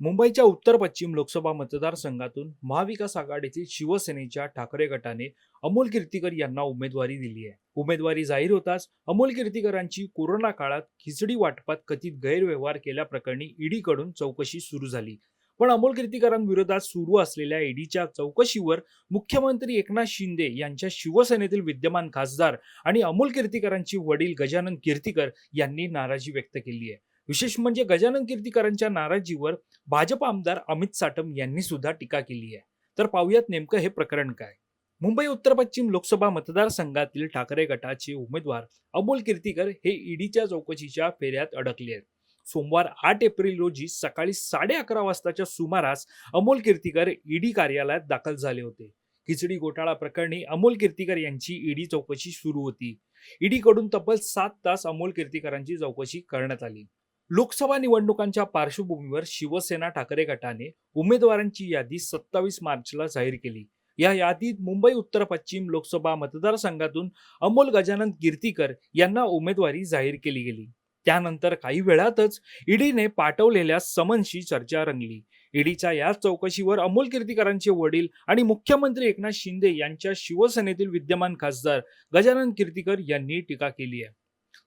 मुंबईच्या उत्तर पश्चिम लोकसभा मतदारसंघातून महाविकास आघाडीतील शिवसेनेच्या ठाकरे गटाने अमोल कीर्तीकर यांना उमेदवारी दिली आहे. उमेदवारी जाहीर होताच अमोल कीर्तीकरांची कोरोना काळात खिचडी वाटपात कथित गैरव्यवहार केल्याप्रकरणी ईडीकडून चौकशी सुरू झाली. पण अमोल कीर्तीकरांविरोधात सुरू असलेल्या ईडीच्या चौकशीवर मुख्यमंत्री एकनाथ शिंदे यांच्या शिवसेनेतील विद्यमान खासदार आणि अमोल कीर्तीकरांचे वडील गजानन कीर्तीकर यांनी नाराजी व्यक्त केली आहे. विशेष म्हणजे गजानन कीर्तीकरांच्या नाराजीवर भाजप आमदार अमित साटम यांनी सुद्धा टीका केली आहे. तर पाहूयात नेमकं हे प्रकरण काय? मुंबई उत्तर पश्चिम लोकसभा मतदारसंघातील ठाकरे गटाचे उमेदवार अमोल कीर्तीकर हे ईडीच्या चौकशीच्या फेऱ्यात अडकले आहेत. सोमवार आठ एप्रिल रोजी सकाळी साडे अकरा वाजताच्या सुमारास अमोल कीर्तीकर ईडी कार्यालयात दाखल झाले होते. खिचडी घोटाळा प्रकरणी अमोल कीर्तीकर यांची ईडी चौकशी सुरू होती. ईडीकडून तब्बल सात तास अमोल कीर्तीकरांची चौकशी करण्यात आली. लोकसभा निवडणुकांच्या पार्श्वभूमीवर शिवसेना ठाकरे गटाने उमेदवारांची यादी सत्तावीस मार्चला जाहीर केली. या यादीत मुंबई उत्तर पश्चिम लोकसभा मतदारसंघातून अमोल गजानन कीर्तीकर यांना उमेदवारी जाहीर केली गेली. त्यानंतर काही वेळातच ईडीने पाठवलेल्या समनशी चर्चा रंगली. ईडीच्या या चौकशीवर अमोल कीर्तीकरांचे वडील आणि मुख्यमंत्री एकनाथ शिंदे यांच्या शिवसेनेतील विद्यमान खासदार गजानन कीर्तीकर यांनी टीका केली आहे.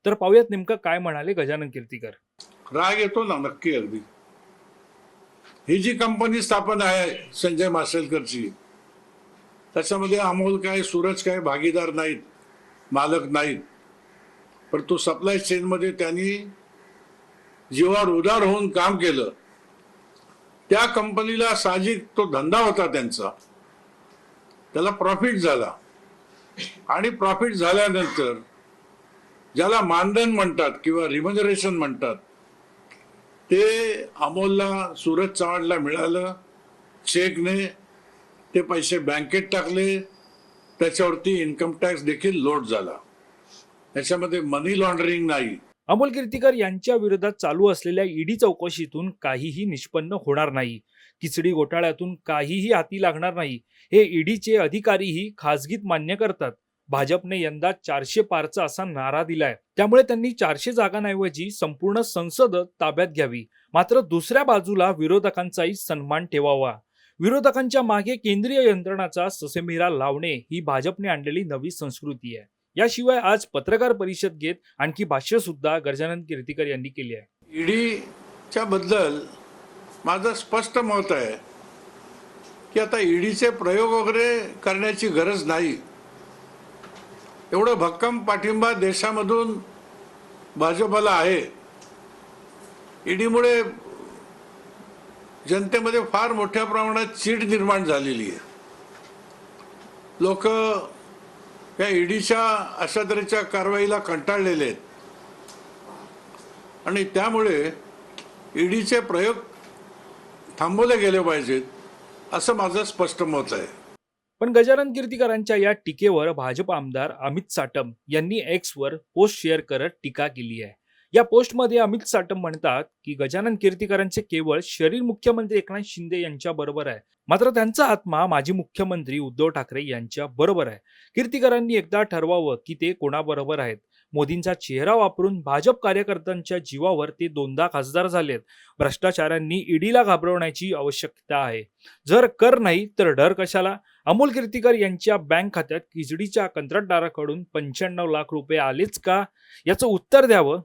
तर पाहूयात नेमकं काय म्हणाले गजानन कीर्तीकर. राग येतो ना नक्की अगदी. ही जी कंपनी स्थापन आहे संजय मासेलकरची त्याच्यामध्ये अमोल काय सूरज काय भागीदार नाहीत मालक नाहीत. पण तो सप्लाय चेनमध्ये त्यांनी जीवावर उदार होऊन काम केलं. त्या कंपनीला साहजिक तो धंदा होता त्यांचा. त्याला प्रॉफिट झाला. आणि प्रॉफिट झाल्यानंतर ज्याला मानधन म्हणतात किंवा रिमनरेशन म्हणतात ते अमोलला सूरज चव्हाणला मिळालं. चेकने ते पैसे बँकेत टाकले. त्याच्यावरती इन्कम टॅक्स देखील लोड झाला. त्याच्यामध्ये मनी लॉन्ड्रिंग नाही. अमोल कीर्तीकर यांच्या विरोधात चालू असलेल्या ईडी चौकशीतून काहीही निष्पन्न होणार नाही. खिचडी घोटाळ्यातून काहीही हाती लागणार नाही. हे ईडीचे अधिकारीही खासगीत मान्य करतात. भाजपने यंदा चारशे पारचा असा नारा दिलाय. त्यामुळे त्यांनी चारशे जागांऐवजी संपूर्ण संसद ताब्यात घ्यावी. मात्र दुसऱ्या बाजूला विरोधकांचाही सन्मान ठेवावा. विरोधकांच्या मागे केंद्रीय यंत्रणाचा ससेमिरा लावणे ही भाजपने आणलेली नवी संस्कृती आहे. याशिवाय आज पत्रकार परिषद घेत आणखी भाष्य सुद्धा गजानन कीर्तीकर यांनी केली आहे. ईडीच्या बद्दल माझं स्पष्ट मत आहे की आता ईडीचे प्रयोग वगैरे करण्याची गरज नाही. एवढं भक्कम पाठिंबा देशामधून भाजपला आहे. ईडीमुळे जनतेमध्ये फार मोठ्या प्रमाणात चीड निर्माण झालेली आहे. लोक या ईडीच्या अशा तऱ्हेच्या कारवाईला कंटाळलेले आहेत. आणि त्यामुळे ईडीचे प्रयोग थांबवले गेले पाहिजेत असं माझं स्पष्ट मत आहे. पण गजानन कीर्तीकरांच्या या टीकेवर भाजप आमदार अमित साटम यांनी एक्सवर पोस्ट शेअर करत टीका केली आहे. या पोस्टमध्ये अमित साटम म्हणतात की गजानन कीर्तीकरांचे केवळ शरीर मुख्यमंत्री एकनाथ शिंदे यांच्या बरोबर आहे. मात्र त्यांचा आत्मा माजी मुख्यमंत्री उद्धव ठाकरे यांच्या बरोबर आहे. कीर्तीकरांनी एकदा ठरवावं की ते कोणाबरोबर आहेत. मोदींचा चेहरा वापरून भाजप कार्यकर्त्यांच्या जीवावर ते दोनदा खासदार झालेत. भ्रष्टाचारांनी ईडीला घाबरवण्याची आवश्यकता आहे. जर कर नाही तर डर कशाला? अमोल कीर्तीकर यांच्या बँक खात्यात खिचडीच्या कंत्राटदाराकडून पंच्याण्णव लाख रुपये आलेच का? याचं उत्तर द्यावं.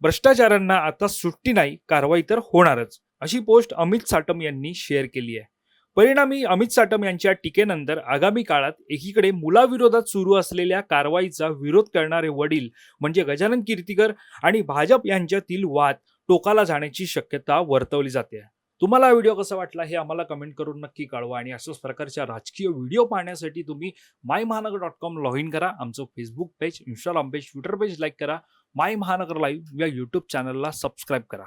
भ्रष्टाचारांना आता सुट्टी नाही कारवाई तर होणारच अशी पोस्ट अमित साटम यांनी शेअर केली आहे. परिणामी अमित साटम यांच्या टीकेनंतर आगामी काळात एकीकडे मुलाविरोधात सुरू असलेल्या कारवाईचा विरोध करणारे वडील म्हणजे गजानन कीर्तीकर आणि भाजप यांच्यातील वाद टोकाला जाण्याची शक्यता वर्तवली जाते. तुम्हाला व्हिडिओ कसा वाटला हे आम्हाला कमेंट करून नक्की कळवा आणि अशाच प्रकारच्या राजकीय व्हिडिओ पाहण्यासाठी तुम्ही माय महानगर डॉट कॉम लॉग इन करा आमचं Facebook page Instagram page Twitter page like करा माय महानगर लाईव्ह या यूट्यूब चॅनलला सबस्क्राईब करा.